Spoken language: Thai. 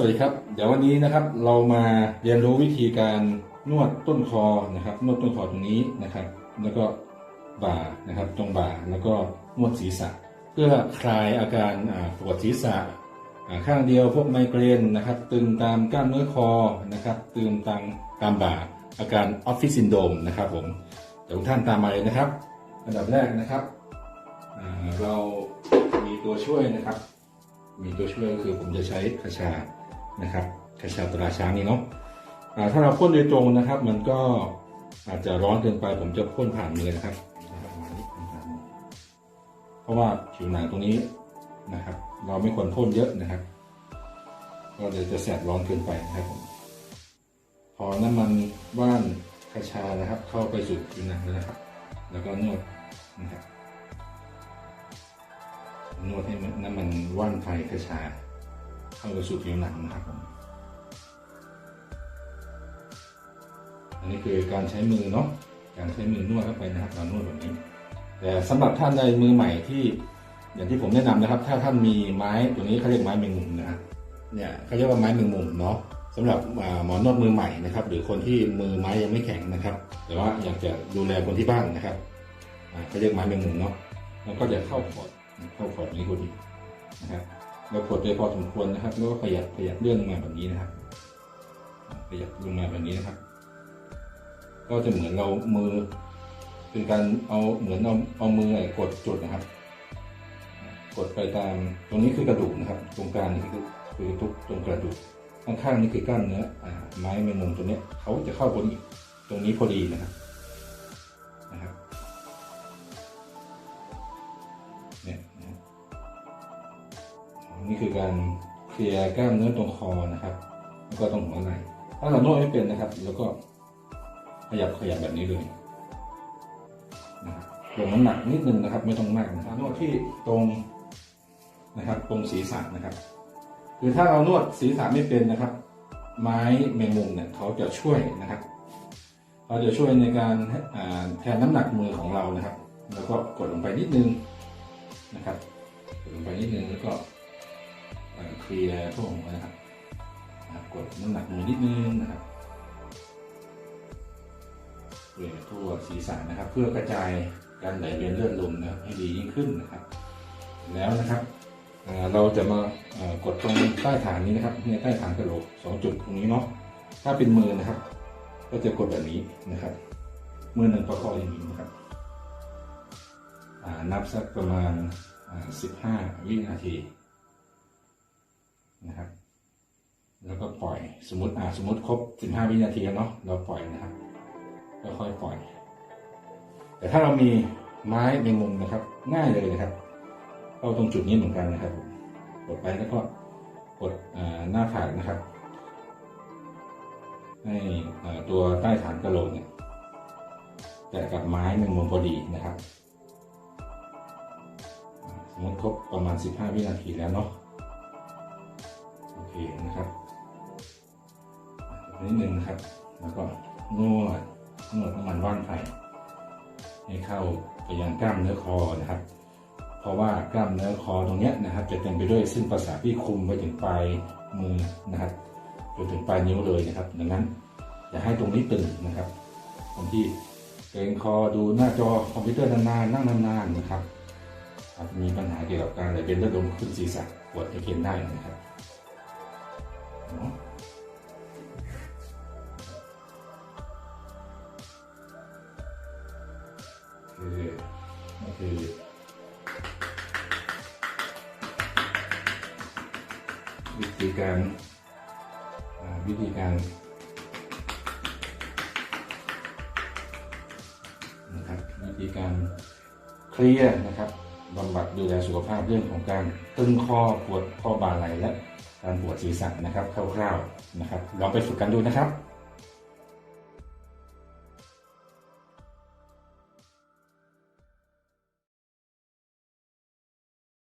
สวัสดีครับ เดี๋ยววันนี้นะครับเรามาเรียนรู้วิธีการนวดต้นคอนะครับ นวดต้นคอตรงนี้นะครับ แล้วก็บ่านะครับ ตรงบ่าแล้วก็นวดศีรษะ เพื่อคลายอาการปวดศีรษะข้างเดียวพวกไมเกรนนะครับ ตึงตามกล้ามเนื้อคอนะครับ ตึงตามตามบ่าอาการออฟฟิศซินโดมนะครับผมเดี๋ยวทุกท่านตามมาเลยนะครับอันดับแรกนะครับเรามีตัวช่วยนะครับ มีตัวช่วยก็คือผมจะใช้คาชา นะครับคาชาตราช้างนี่เนาะถ้าเราพ่นโดยตรงนะครับ มันก็อาจจะร้อนเกินไปผมจะพ่นผ่านมือนะครับเพราะว่าผิวหนังตรงนี้นะครับ เราไม่ควรพ่นเยอะนะครับก็เดี๋ยวจะแสบร้อนเกินไปนะครับผมพอน้ำมันว่านคาชานะครับ เข้าไปสู่ผิวหนังแล้วนะครับ แล้วก็นวดนะครับนวดให้นน้ำมันว่านไฟกระชา เข้าไปสู่ผิวหนังนะครับผมอันนี้คือการใช้มือเนาะการใช้มือนวดเข้าไปนะครับเรานวดแบบนี้ แต่สำหรับท่านใดมือใหม่ที่ อย่างที่ผมแนะนำนะครับ ถ้าท่านมีไม้ตัวนี้เขาเรียกไม้แมงมุมนะเนี่ยเขาเรียกว่าไม้แมงมุมเนาะสำหรับหมอนวดมือใหม่นะครับ หรือคนที่มือไม้ยังไม่แข็งนะครับ แต่ว่าอยากจะดูแลคนที่บ้านนะครับเขาเรียกไม้แมงมุมเนาะแล้วก็จะเข้าพอร์ตเข้าพอร์ตนี้พอดีนะครับ เรากดโดยพอสมควรนะครับ แล้วก็ขยับขยับเลื่อนลงมาแบบนี้นะครับ ขยับลงมาแบบนี้นะครับ ก็จะเหมือนเรามือ เป็นการเอาเหมือนเอาเอามือไอ้กดจุดนะครับ กดไปตามตรงนี้คือกระดูกนะครับ ตรงกลางนี่คือคือทุกตรงกระดูกข้างๆนี่คือกล้ามเนื้ออไม้แมงมุมตัวนี้เขาจะเข้าพอดีตรงนี้พอดีนะครับนะครับเนี่ย นี่คือการเคลียร์กล้ามเนื้อตรงคอนะครับ แล้วก็ตรงหัวไหล่ถ้าเรานวดไม่เป็นนะครับ แล้วก็ขยับขยับแบบนี้เลยนะครับลงน้ำหนักนิดนึงนะครับ ไม่ต้องมากนะครับนวดที่ตรงนะครับ ตรงศีรษะนะครับ คือถ้าเรานวดศีรษะไม่เป็นนะครับ ไม้แมงมุมเนี่ยเขาจะช่วยนะครับเขาจะช่วยในการแทนน้ำหนักมือของเรานะครับ แล้วก็กดลงไปนิดนึงนะครับกดลงไปนิดนึงแล้วก็ เคลียร์พวกหัวนะครับนะครับ กดน้ำหนักมือนิดนึงนะครับเคลียร์ทั่วศีรษะนะครับ เพื่อกระจายการไหลเวียนเลือดลมนะครับให้ดียิ่งขึ้นนะครับ แล้วนะครับเราจะมากดตรงใต้ฐานนี้นะครับเนี่ยใต้ฐานกระโหลกสองจุดตรงนี้เนาะถ้าเป็นมือนะครับ ก็จะกดแบบนี้นะครับ มือหนึ่งประคองอย่างนี้นะครับนับสักประมาณสิบห้าวินาที นะครับ แล้วก็ปล่อยสมมติอ่าสมมติครบสิบห้าวินาทีแล้วเนาะเราปล่อยนะครับค่อยๆปล่อย แต่ถ้าเรามีไม้ในมุมนะครับ ง่ายเลยนะครับเข้าตรงจุดนี้เหมือนกันนะครับกดไปแล้วก็กดหน้าผากนะครับ ให้ตัวใต้ฐานกระโหลกเนี่ยแตะกับไม้แมงมุมพอดีนะครับ สมมติครบประมาณ 15 วินาทีแล้วเนาะ เคนะครับนิดนึงนะครับ แล้วก็นวดนวดน้ำมันว่านไผ่ให้เข้าไปยังกล้ามเนื้อคอนะครับ เพราะว่ากล้ามเนื้อคอตรงเนี้ยนะครับ จะเต็มไปด้วยเส้นประสาทที่คุมไปถึงปลายมือนะครับจนถึงปลายนิ้วเลยนะครับ ดังนั้นอย่าให้ตรงนี้ตึงนะครับคนที่เกรงคอดูหน้าจอคอมพิวเตอร์นานๆนั่งนานๆนะครับมีปัญหาเกี่ยวกับการไหลเวียนเลือดลมขึ้นศีรษะปวดจะเข็นได้นะครับ คือคือวิธีการวิธีการนะครับวิธีการเคลียร์นะครับ บำบัดดูแลสุขภาพเรื่องของการตึงข้อปวดข้อบ่าไหล่และการปวดศีรษะนะครับคร่าวๆนะครับลองไปฝึกกันดูนะครับ